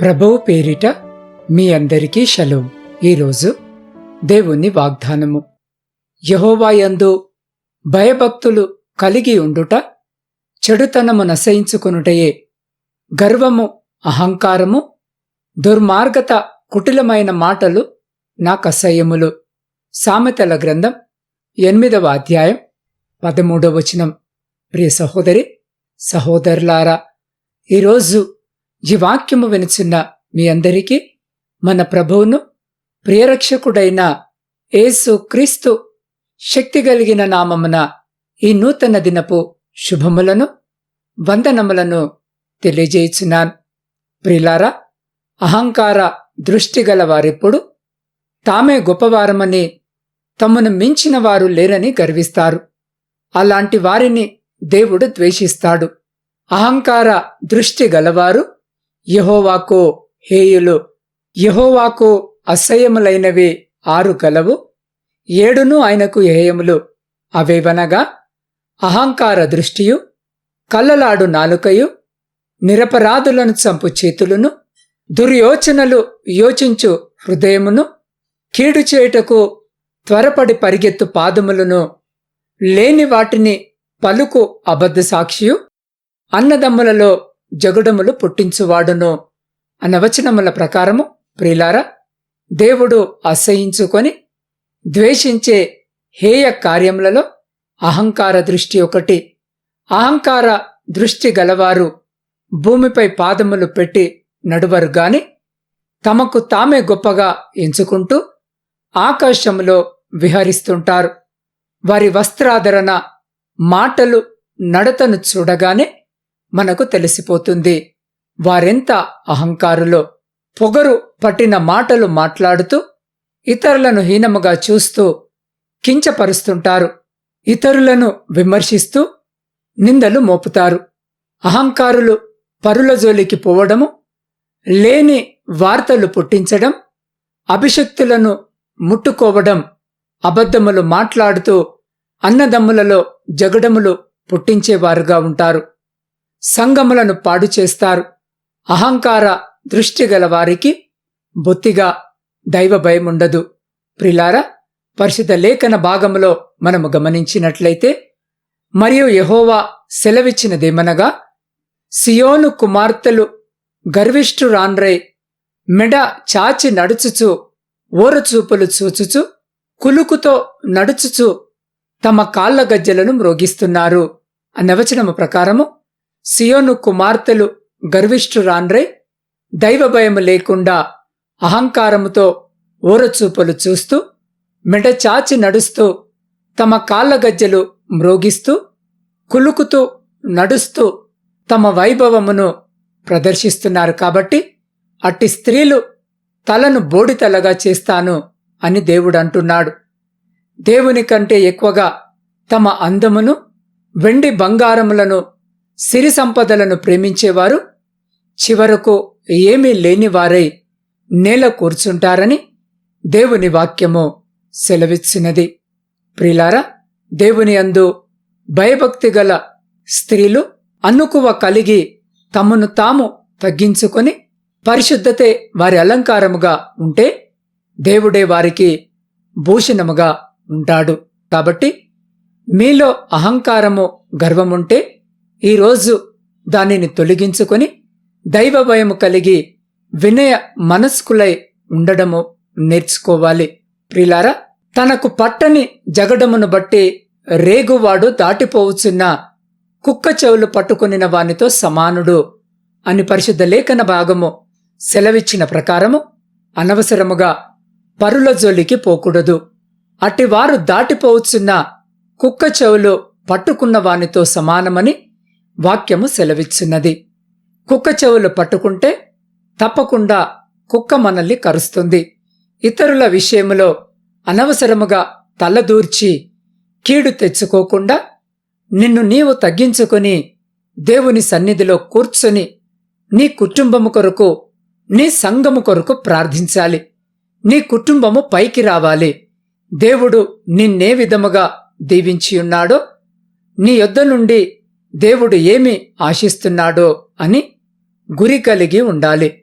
ప్రభువు పేరిట మీ అందరికీ షలో ఈరోజు దేవుని వాగ్దానము. యహోవాయందు భయభక్తులు కలిగి ఉండుట చెడుతనము నశయించుకొనుటయే గర్వము అహంకారము దుర్మార్గత కుటిలమైన మాటలు నాకసహ్యములు. సామెతల గ్రంథం ఎనిమిదవ అధ్యాయం పదమూడవ వచనం. ప్రియ సహోదరి సహోదరులారా ఈరోజు ఈ వాక్యము వినుచున్న మీ అందరికీ మన ప్రభువును ప్రియరక్షకుడైన యేసు క్రీస్తు శక్తి కలిగిన నామమున ఈ నూతన దినపు శుభములను వందనములను తెలియజేయుచున్నాను. ప్రిలారా అహంకార దృష్టి గలవారెప్పుడు తామే గొప్పవారమని తమను మించిన వారు లేరని గర్విస్తారు. అలాంటి వారిని దేవుడు ద్వేషిస్తాడు. అహంకార దృష్టి గలవారు యహోవాకు హేయులు. యహోవాకు అసహ్యములైనవి ఆరు కలవు. ఏడును ఆయనకు హేయములు. అవేవనగా? అహంకార దృష్టియు కల్లలాడు నాలుకయు నిరపరాధులను చంపు చేతులను దుర్యోచనలు యోచించు హృదయమును కీడు చేయుటకు త్వరపడి పరిగెత్తు పాదములను లేని వాటిని పలుకు అబద్ధ సాక్షియు అన్నదమ్ములలో జగుడములు పుట్టించువాడును అనవచనముల ప్రకారము ప్రిలారా దేవుడు అసహించుకొని ద్వేషించే హేయ కార్యములలో అహంకార దృష్టి ఒకటి. అహంకార దృష్టి గలవారు భూమిపై పాదములు పెట్టి నడువరు గాని తమకు తామే గొప్పగా ఎంచుకుంటూ ఆకాశములో విహరిస్తుంటారు. వారి వస్త్రాధరణ మాటలు నడతను చూడగానే మనకు తెలిసిపోతుంది. వారెంత అహంకారులో పొగరు పట్టిన మాటలు మాట్లాడుతూ ఇతరులను హీనముగా చూస్తూ కించపరుస్తుంటారు. ఇతరులను విమర్శిస్తూ నిందలు మోపుతారు. అహంకారులు పరుల జోలికి పోవడము లేని వార్తలు పుట్టించడం అభిషక్తులను ముట్టుకోవడం అబద్ధములు మాట్లాడుతూ అన్నదమ్ములలో జగడములు పుట్టించేవారుగా ఉంటారు. సంగములను పాడు చేస్తారు. అహంకార దృష్టి గల వారికి బొత్తిగా దైవ భయముండదు. ప్రిలారా పరిశుద్ధ లేఖన భాగములో మనము గమనించినట్లయితే మరియు యహోవా సెలవిచ్చినదేమనగా సియోను కుమార్తెలు గర్విష్ఠురాన్రై మెడ చాచి నడుచుచు ఓరచూపులు చూచుచు కులుకుతో నడుచుచు తమ కాళ్ళ గజ్జలను మ్రోగిస్తున్నారు. అన్నవచనము ప్రకారము సియోను కుమార్తెలు గర్విష్ఠురాన్రే దైవభయము లేకుండా అహంకారముతో ఊరచూపులు చూస్తూ మెడచాచి నడుస్తూ తమ కాళ్ళగజ్జలు మ్రోగిస్తూ కులుకుతూ నడుస్తూ తమ వైభవమును ప్రదర్శిస్తున్నారు కాబట్టి అట్టి స్త్రీలు తలను బోడితలగా చేస్తాను అని దేవుడు అంటున్నాడు దేవుని కంటే ఎక్కువగా తమ అందమును వెండి బంగారములను సిరి సంపదలను ప్రేమించేవారు చివరకు ఏమీ లేనివారై నేల కూర్చుంటారని దేవుని వాక్యము సెలవిచ్చినది. ప్రిలారా దేవుని అందు భయభక్తి గల స్త్రీలు అనుకువ కలిగి తమను తాము తగ్గించుకొని పరిశుద్ధతే వారి అలంకారముగా ఉంటే దేవుడే వారికి భూషణముగా ఉంటాడు. కాబట్టి మీలో అహంకారము గర్వముంటే ఈరోజు దానిని తొలగించుకొని దైవ భయము కలిగి వినయ మనస్కులై ఉండడము నేర్చుకోవాలి. ప్రిలారా తనకు పట్టని జగడమును బట్టి రేగువాడు దాటిపోవచ్చున్న కుక్క చెవులు పట్టుకొనిన వానితో సమానుడు అని పరిశుద్ధ లేఖన భాగము సెలవిచ్చిన ప్రకారము అనవసరముగా పరుల జోలికి పోకూడదు. అటివారు దాటిపోవచ్చున్న కుక్క చెవులు పట్టుకున్న వానితో సమానమని వాక్యము సెలవిచ్చున్నది. కుక్క చెవులు పట్టుకుంటే తప్పకుండా కుక్క మనల్ని కరుస్తుంది. ఇతరుల విషయములో అనవసరముగా తలదూర్చి కీడు తెచ్చుకోకుండా నిన్ను నీవు తగ్గించుకొని దేవుని సన్నిధిలో కూర్చొని నీ కుటుంబము కొరకు నీ సంఘము కొరకు ప్రార్థించాలి. నీ కుటుంబము పైకి రావాలి. దేవుడు నిన్నే విధముగా దీవించియున్నాడో నీ యొద్ద నుండి దేవుడు ఏమి ఆశిస్తున్నాడో అని గురి కలిగి ఉండాలి.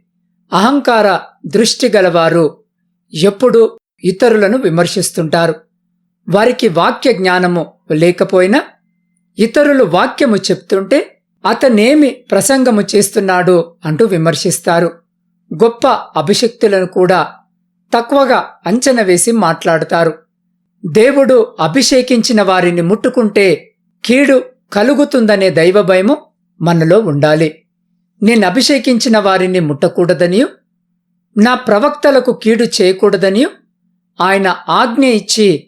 అహంకార దృష్టి గలవారు ఎప్పుడూ ఇతరులను విమర్శిస్తుంటారు. వారికి వాక్య జ్ఞానము లేకపోయినా ఇతరులు వాక్యము చెప్తుంటే అతనేమి ప్రసంగము చేస్తున్నాడు అంటూ విమర్శిస్తారు. గొప్ప అభిషక్తులను కూడా తక్కువగా అంచనా వేసి మాట్లాడతారు. దేవుడు అభిషేకించిన వారిని ముట్టుకుంటే కీడు కలుగుతుందనే దైవభయము మనలో ఉండాలి. నేను అభిషేకించిన వారిని ముట్టకూడదనియు నా ప్రవక్తలకు కీడు చేయకూడదనియు ఆయన ఆజ్ఞ ఇచ్చి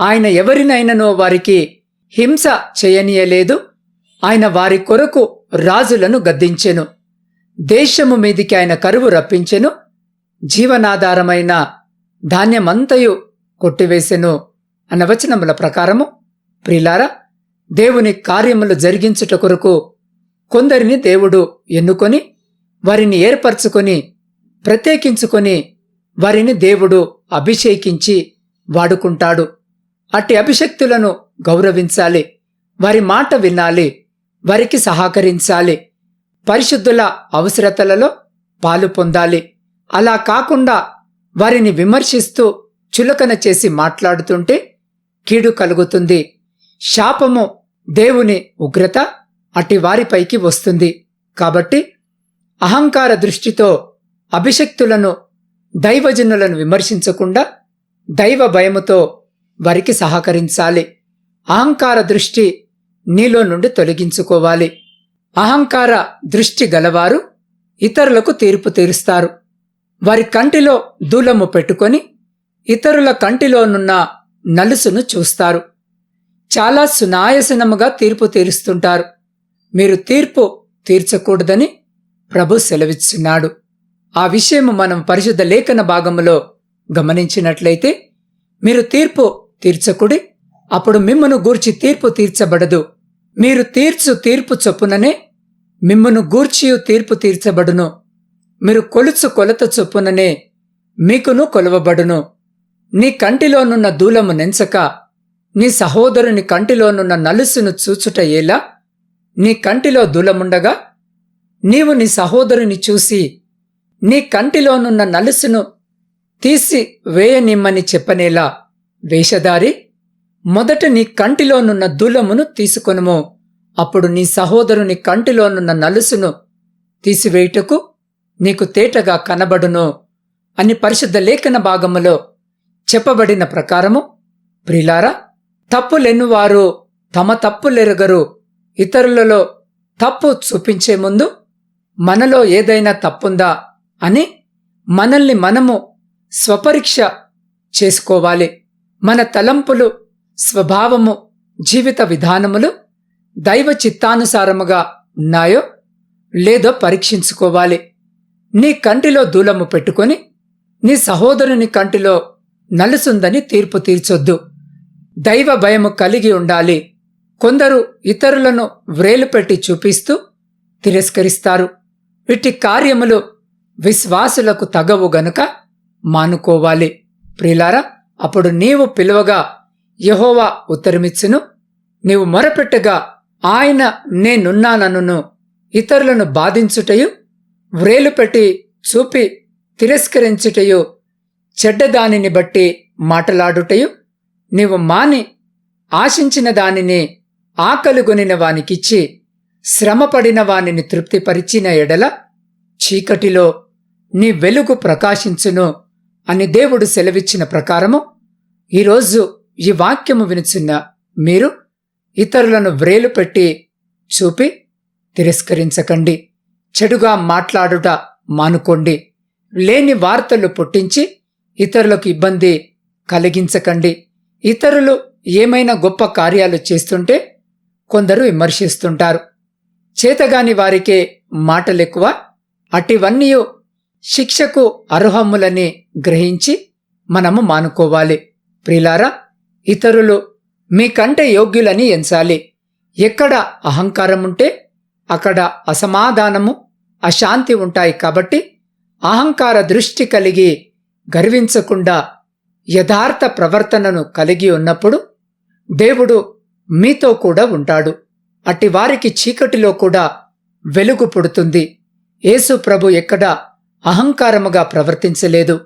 ఆయన ఎవరినైననో వారికి హింస చేయనీయలేదు ఆయన వారి కొరకు రాజులను గద్దించెను. దేశము మీదికి ఆయన కరువు రప్పించెను జీవనాధారమైన ధాన్యమంతయు కొట్టివేసెను అన్న వచనముల ప్రకారము ప్రిలారా దేవుని కార్యములు జరిగించుట కొరకు కొందరిని దేవుడు ఎన్నుకొని వారిని ఏర్పరచుకొని ప్రత్యేకించుకొని వారిని దేవుడు అభిషేకించి వాడుకుంటాడు. అట్టి అభిషక్తులను గౌరవించాలి. వారి మాట వినాలి. వారికి సహకరించాలి. పరిశుద్ధుల అవసరతలలో పాలు పొందాలి. అలా కాకుండా వారిని విమర్శిస్తూ చులకన చేసి మాట్లాడుతుంటే కీడు కలుగుతుంది. శాపము దేవుని ఉగ్రత అట్టి వారిపైకి వస్తుంది. కాబట్టి అహంకార దృష్టితో అభిషక్తులను దైవజనులను విమర్శించకుండా దైవ భయముతో వారికి సహకరించాలి. అహంకార దృష్టి నీలో నుండి తొలగించుకోవాలి. అహంకార దృష్టి గలవారు ఇతరులకు తీర్పు తీరుస్తారు. వారి కంటిలో దూలము పెట్టుకొని ఇతరుల కంటిలోనున్న నలుసును చూస్తారు. చాలా సునాయసనముగా తీర్పు తీరుస్తుంటారు. మీరు తీర్పు తీర్చకూడదని ప్రభు సెలవిస్తున్నాడు ఆ విషయము మనం పరిశుద్ధ లేఖన భాగములో గమనించినట్లయితే మీరు తీర్పు తీర్చకుడి అప్పుడు మిమ్మను గూర్చి తీర్పు తీర్చబడదు. మీరు తీర్చు తీర్పు చొప్పుననే మిమ్మను గూర్చియు తీర్పు తీర్చబడును. మీరు కొలుచు కొలత చొప్పుననే మీకును కొలవబడును. నీ కంటిలోనున్న దూలము నెంచక నీ సహోదరుని కంటిలోనున్న నలుసును చూచుట ఎలా? నీ కంటిలో దూలముండగా నీవు నీ సహోదరుని చూసి నీ కంటిలోనున్న నలుసును తీసి వేయనిమ్మని చెప్పనేలా? వేషధారి మొదట నీ కంటిలోనున్న దూలమును తీసుకొనుము. అప్పుడు నీ సహోదరుని కంటిలోనున్న నలుసును తీసివేయుటకు నీకు తేటగా కనబడును అని పరిశుద్ధ లేఖన భాగములో చెప్పబడిన ప్రకారము. ప్రిలారా తప్పులెన్నువారు తమ తప్పులెరుగరు. ఇతరులలో తప్పు చూపించే ముందు మనలో ఏదైనా తప్పుందా అని మనల్ని మనము స్వపరీక్ష చేసుకోవాలి. మన తలంపులు స్వభావము జీవిత విధానములు దైవ చిత్తానుసారముగా ఉన్నాయో లేదో పరీక్షించుకోవాలి. నీ కంటిలో దూలము పెట్టుకొని నీ సహోదరుని కంటిలో నలుసుందని తీర్పు తీర్చొద్దు. దైవ భయము కలిగి ఉండాలి. కొందరు ఇతరులను వ్రేలు పెట్టి చూపిస్తూ తిరస్కరిస్తారు. వీటి కార్యములు విశ్వాసులకు తగవు గనుక మానుకోవాలి. ప్రిలారా అప్పుడు నీవు పిలువగా యహోవా ఉత్తరమిచ్చును. నీవు మొరపెట్టగా ఆయన నేనున్నానను ఇతరులను బాధించుటయు వ్రేలు పెట్టి చూపి తిరస్కరించుటయు చెడ్డదానిని బట్టి మాటలాడుటయు నీవు మాని ఆశించిన దానిని ఆకలుగొనిన వానికిచ్చి శ్రమపడిన వానిని తృప్తిపరిచిన ఎడల చీకటిలో నీ వెలుగు ప్రకాశించును అని దేవుడు సెలవిచ్చిన ప్రకారము ఈరోజు ఈ వాక్యము వినుచున్న మీరు ఇతరులను వ్రేలు పెట్టి చూపి తిరస్కరించకండి. చెడుగా మాట్లాడుట మానుకోండి. లేని వార్తలు పుట్టించి ఇతరులకు ఇబ్బంది కలిగించకండి. ఇతరులు ఏమైనా గొప్ప కార్యాలు చేస్తుంటే కొందరు విమర్శిస్తుంటారు. చేతగాని వారికే మాటలెక్కువ అటివన్నీ శిక్షకు అర్హములని గ్రహించి మనము మానుకోవాలి. ప్రిలారా ఇతరులు మీకంటే యోగ్యులని ఎంచాలి. ఎక్కడ అహంకారం ఉంటే అక్కడ అసమాధానము అశాంతి ఉంటాయి కాబట్టి అహంకార దృష్టి కలిగి గర్వించకుండా యథార్థ ప్రవర్తనను కలిగి ఉన్నప్పుడు దేవుడు మీతో కూడా ఉంటాడు. అట్టి వారికి చీకటిలో కూడా వెలుగు పుడుతుంది. యేసు ప్రభు ఎక్కడ అహంకారముగా ప్రవర్తించలేదు.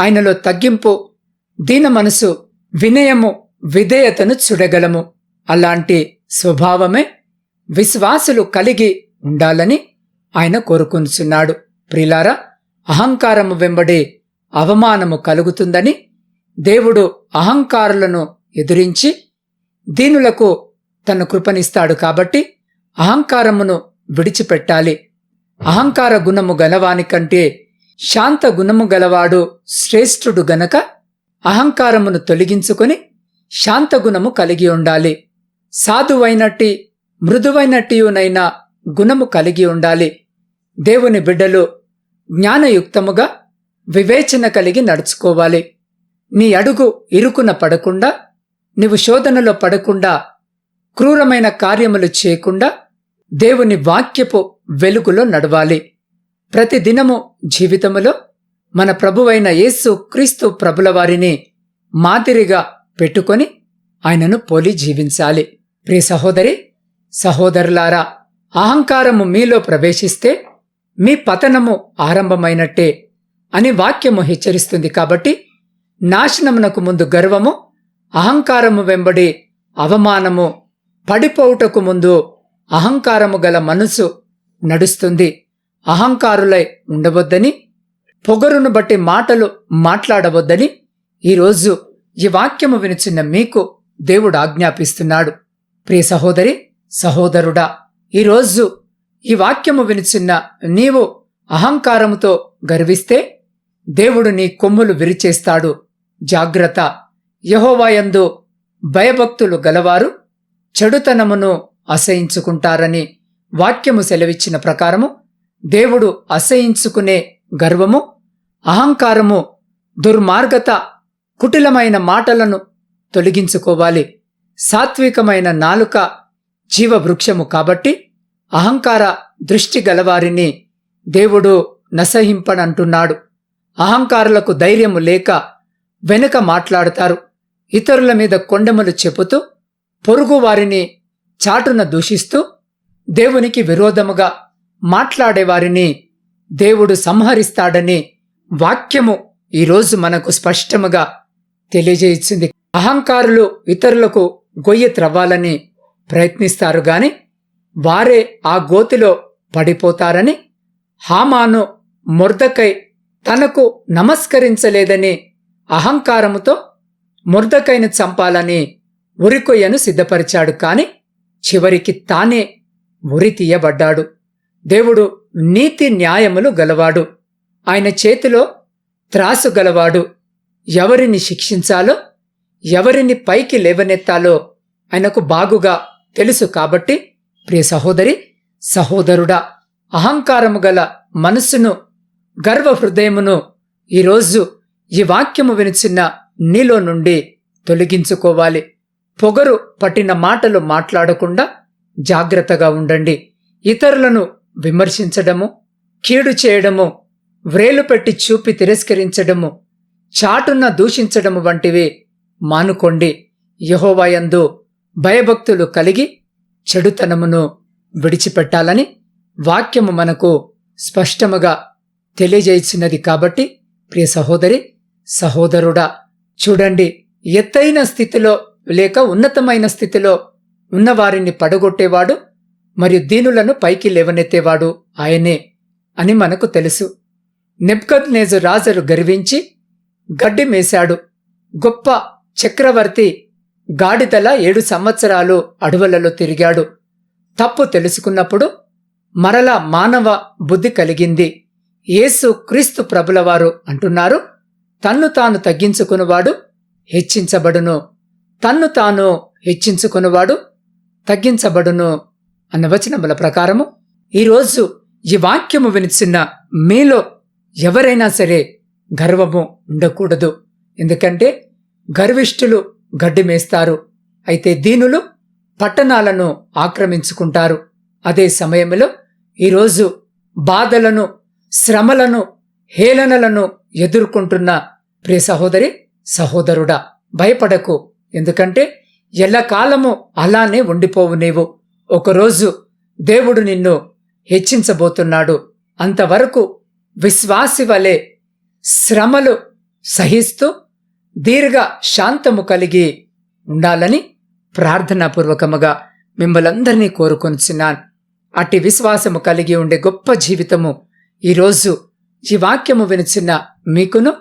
ఆయనలో తగ్గింపు దీన మనసు వినయము విధేయతను చూడగలము. అలాంటి స్వభావమే విశ్వాసులు కలిగి ఉండాలని ఆయన కోరుకొనుచున్నాడు. ప్రిలారా అహంకారము వెంబడి అవమానము కలుగుతుందని దేవుడు అహంకారులను ఎదురించి దీనులకు తన కృపనిస్తాడు కాబట్టి అహంకారమును విడిచిపెట్టాలి. అహంకార గుణము గలవానికంటే శాంత గుణము గలవాడు శ్రేష్ఠుడు గనక అహంకారమును తొలగించుకొని శాంత గుణము కలిగి ఉండాలి. సాధువైనట్టి మృదువైనట్టియునైన గుణము కలిగి ఉండాలి. దేవుని బిడ్డలు జ్ఞానయుక్తముగా వివేచన కలిగి నడుచుకోవాలి. నీ అడుగు ఇరుకున పడకుండా నీవు శోధనలో పడకుండా క్రూరమైన కార్యములు చేయకుండా దేవుని వాక్యపు వెలుగులో నడవాలి. ప్రతిదినము జీవితములో మన ప్రభువైన యేసు క్రీస్తు ప్రభుల వారిని మాదిరిగా పెట్టుకొని ఆయనను పోలి జీవించాలి. ప్రియ సహోదరి సహోదరులారా అహంకారము మీలో ప్రవేశిస్తే మీ పతనము ఆరంభమైనట్టే అని వాక్యము హెచ్చరిస్తుంది కాబట్టి నాశనమునకు ముందు గర్వము అహంకారము వెంబడి అవమానము పడిపోవుటకు ముందు అహంకారము గల మనసు నడుస్తుంది. అహంకారులై ఉండవద్దని పొగరును బట్టి మాటలు మాట్లాడవద్దని ఈరోజు ఈ వాక్యము వినిచిన్న మీకు దేవుడు ఆజ్ఞాపిస్తున్నాడు. ప్రియ సహోదరి సహోదరుడా ఈరోజు ఈ వాక్యము వినిచిన్న నీవు అహంకారముతో గర్విస్తే దేవుడు నీ కొమ్ములు విరిచేస్తాడు. జాగ్రత్త. యహోవాయందు భయభక్తులు గలవారు చెడుతనమును అసహించుకుంటారని వాక్యము సెలవిచ్చిన ప్రకారము దేవుడు అసహించుకునే గర్వము అహంకారము దుర్మార్గత కుటిలమైన మాటలను తొలగించుకోవాలి. సాత్వికమైన నాలుక జీవవృక్షము కాబట్టి అహంకార దృష్టి గలవారిని దేవుడు నసహింపనంటున్నాడు. అహంకారులకు ధైర్యము లేక వెనుక మాట్లాడుతారు. ఇతరుల మీద కొండములు చెబుతూ పొరుగు వారిని చాటున దూషిస్తూ దేవునికి విరోధముగా మాట్లాడేవారిని దేవుడు సంహరిస్తాడని వాక్యము ఈరోజు మనకు స్పష్టముగా తెలియజేయించింది అహంకారులు ఇతరులకు గొయ్యి త్రవ్వాలని ప్రయత్నిస్తారు గాని వారే ఆ గోతిలో పడిపోతారని హామాను మొర్దకై తనకు నమస్కరించలేదని అహంకారముతో మొర్దకైను చంపాలని ఉరికొయ్యను సిద్ధపరిచాడు కాని చివరికి తానే ఉరి తీయబడ్డాడు. దేవుడు నీతి న్యాయములు గలవాడు. ఆయన చేతిలో త్రాసు గలవాడు. ఎవరిని శిక్షించాలో ఎవరిని పైకి లేవనెత్తాలో ఆయనకు బాగుగా తెలుసు కాబట్టి ప్రియ సహోదరి సహోదరుడా అహంకారము గల మనస్సును గర్వ హృదయమును ఈరోజు ఈ వాక్యము వినిచిన నీలో నుండి తొలగించుకోవాలి. పొగరు పట్టిన మాటలు మాట్లాడకుండా జాగ్రత్తగా ఉండండి. ఇతరులను విమర్శించడము కీడు చేయడము వ్రేలు పెట్టి చూపి తిరస్కరించడము చాటున దూషించడము వంటివి మానుకోండి. యహోవాయందు భయభక్తులు కలిగి చెడుతనమును విడిచిపెట్టాలని వాక్యము మనకు స్పష్టముగా తెలియజేసినది కాబట్టి ప్రియ సహోదరి సహోదరుడా చూడండి ఎత్తైన స్థితిలో లేక ఉన్నతమైన స్థితిలో ఉన్నవారిని పడగొట్టేవాడు మరియు దీనులను పైకి లేవనెత్తేవాడు ఆయనే అని మనకు తెలుసు. నెబ్కద్ నేజు రాజరు గర్వించి గడ్డి మేశాడు. గొప్ప చక్రవర్తి గాడిదల ఏడు సంవత్సరాలు అడవులలో తిరిగాడు. తప్పు తెలుసుకున్నప్పుడు మరలా మానవ బుద్ధి కలిగింది. యేసు క్రీస్తు ప్రభులవారు అంటున్నారు తన్ను తాను తగ్గించుకునివాడు హెచ్చించబడును. తన్ను తాను హెచ్చించుకునివాడు తగ్గించబడును అన్న వచనముల ప్రకారము ఈరోజు ఈ వాక్యము వినిచిన మీలో ఎవరైనా సరే గర్వము ఉండకూడదు. ఎందుకంటే గర్విష్ఠులు గడ్డి మేస్తారు. అయితే దీనులు పట్టణాలను ఆక్రమించుకుంటారు. అదే సమయంలో ఈరోజు బాధలను శ్రమలను హేళనలను ఎదుర్కొంటున్న ప్రియ సహోదరి సహోదరుడా భయపడకు. ఎందుకంటే ఎల్లకాలము అలానే ఉండిపోవు నీవు. ఒకరోజు దేవుడు నిన్ను హెచ్చించబోతున్నాడు. అంతవరకు విశ్వాసి వలె శ్రమలు సహిస్తూ దీర్ఘ శాంతము కలిగి ఉండాలని ప్రార్థనాపూర్వకముగా మిమ్మలందరినీ కోరుకొనిచున్నాను. అట్టి విశ్వాసము కలిగి ఉండే గొప్ప జీవితము ఈరోజు ఈ వాక్యము వినిచిన మీకును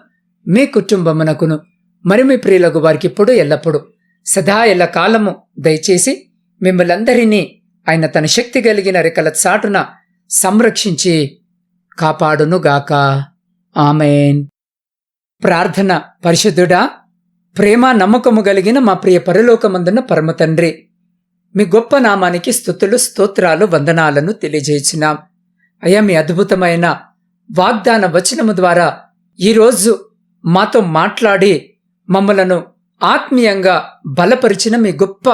మీ కుటుంబమునకును మరి మీ ప్రియులకు వారికి ఇప్పుడు ఎల్లప్పుడూ సదా ఎల్ల కాలము దయచేసి మిమ్మలందరినీ ఆయన తన శక్తి కలిగిన రెక్కల చాటున సంరక్షించి కాపాడునుగాక. ఆమెన్. ప్రార్థన పరిశుద్ధుడా ప్రేమ నమ్మకము కలిగిన మా ప్రియ పరలోకమందున్న పరమతండ్రి మీ గొప్ప నామానికి స్థుతులు స్తోత్రాలు వందనాలను తెలియజేసినాం అయ్యా మీ అద్భుతమైన వాగ్దాన వచనము ద్వారా ఈరోజు మాతో మాట్లాడి మమ్మలను ఆత్మీయంగా బలపరిచిన మీ గొప్ప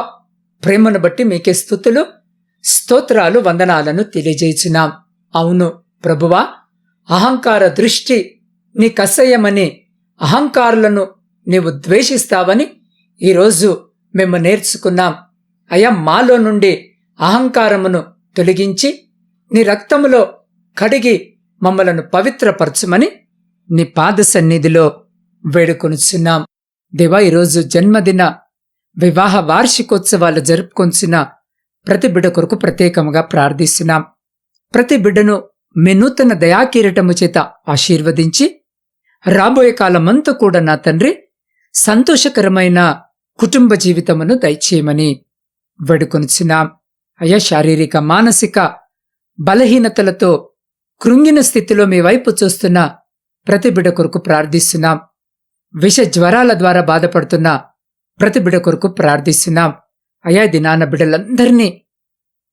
ప్రేమను బట్టి మీకే స్థుతులు స్తోత్రాలు వందనాలను తెలియజేసినాం అవును ప్రభువా అహంకార దృష్టి నీ కసయ్యమని అహంకారులను నీవు ద్వేషిస్తావని ఈరోజు మేము నేర్చుకున్నాం. అయ్యా మాలో నుండి అహంకారమును తొలగించి నీ రక్తములో కడిగి మమ్మలను పవిత్రపరచమని నీ పాద సన్నిధిలో వేడుకొనుచున్నాం. దేవా ఈరోజు జన్మదిన వివాహ వార్షికోత్సవాలు జరుపుకొంచిన ప్రతి బిడ్డ కొరకు ప్రత్యేకముగా ప్రార్థిస్తున్నాం. ప్రతి బిడ్డను మీ నూతన దయాకీరటము చేత ఆశీర్వదించి రాబోయే కాలమంతా కూడా నా తండ్రి సంతోషకరమైన కుటుంబ జీవితమును దయచేయమని వేడుకొనుచున్నాం. అయ్యా శారీరక మానసిక బలహీనతలతో కృంగిన స్థితిలో మీ వైపు చూస్తున్న ప్రతి బిడ కొరకు ప్రార్థిస్తున్నాం. విష జ్వరాల ద్వారా బాధపడుతున్న ప్రతి బిడ కొరకు ప్రార్థిస్తున్నాం. అయా దినాన బిడ్డలందరినీ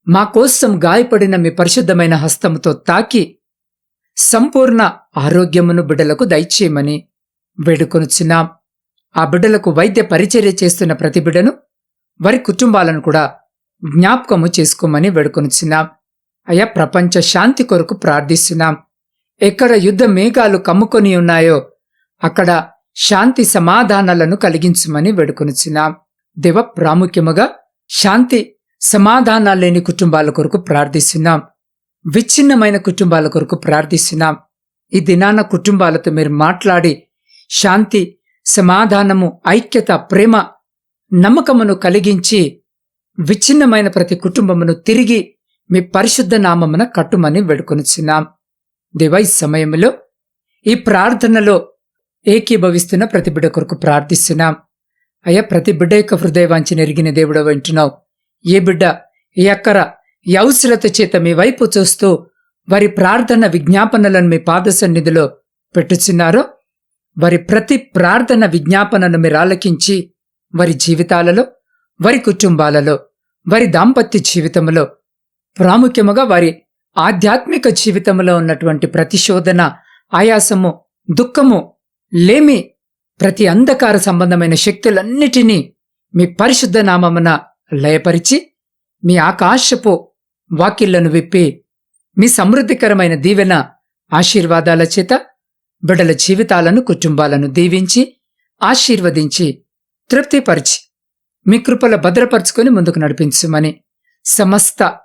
మా కోసం గాయపడిన మీ పరిశుద్ధమైన హస్తముతో తాకి సంపూర్ణ ఆరోగ్యమును బిడ్డలకు దయచేయమని వేడుకొనుచున్నాం. ఆ బిడ్డలకు వైద్య పరిచర్య చేస్తున్న ప్రతి బిడ్డను వారి కుటుంబాలను కూడా జ్ఞాపకము చేసుకోమని వేడుకొనుచున్నాం. అయా ప్రపంచ శాంతి కొరకు ప్రార్థిస్తున్నాం. ఎక్కడ యుద్ధ మేఘాలు కమ్ముకొని ఉన్నాయో అక్కడ శాంతి సమాధానాలను కలిగించమని వేడుకొనుచున్నాం. దేవ ప్రాముఖ్యముగా శాంతి సమాధానాలు లేని కుటుంబాల కొరకు ప్రార్థిస్తున్నాం. విచ్ఛిన్నమైన కుటుంబాల కొరకు ప్రార్థిస్తున్నాం. ఈ దినాన కుటుంబాలతో మీరు మాట్లాడి శాంతి సమాధానము ఐక్యత ప్రేమ నమ్మకమును కలిగించి విచ్ఛిన్నమైన ప్రతి కుటుంబమును తిరిగి మీ పరిశుద్ధ నామమున కట్టుమని వేడుకొనిచున్నాం. దేవా ఈ సమయంలో ఈ ప్రార్థనలో ఏకీభవిస్తున్న ప్రతి బిడ్డ కొరకు ప్రార్థిస్తున్నాం. అయ్యా ప్రతి బిడ్డ యొక్క హృదయవాంచి నెరిగిన దేవుడు వింటున్నావు ఏ బిడ్డ ఏ అక్కర ఈ అవసరత చేత మీ వైపు చూస్తూ వారి ప్రార్థన విజ్ఞాపనలను మీ పాద సన్నిధిలో పెట్టుచున్నారో వారి ప్రతి ప్రార్థన విజ్ఞాపనను మీరు ఆలకించి వారి జీవితాలలో వారి కుటుంబాలలో వారి దాంపత్య జీవితంలో ప్రాముఖ్యముగా వారి ఆధ్యాత్మిక జీవితంలో ఉన్నటువంటి ప్రతిశోధన ఆయాసము దుఃఖము లేమి ప్రతి అంధకార సంబంధమైన శక్తులన్నిటినీ మీ పరిశుద్ధ నామమున లయపరిచి మీ ఆకాశపు వాకిళ్ళను విప్పి మీ సమృద్ధికరమైన దీవెన ఆశీర్వాదాల చేత బిడల జీవితాలను కుటుంబాలను దీవించి ఆశీర్వదించి తృప్తిపరిచి మీ కృపల భద్రపరుచుకొని ముందుకు నడిపించుమని సమస్త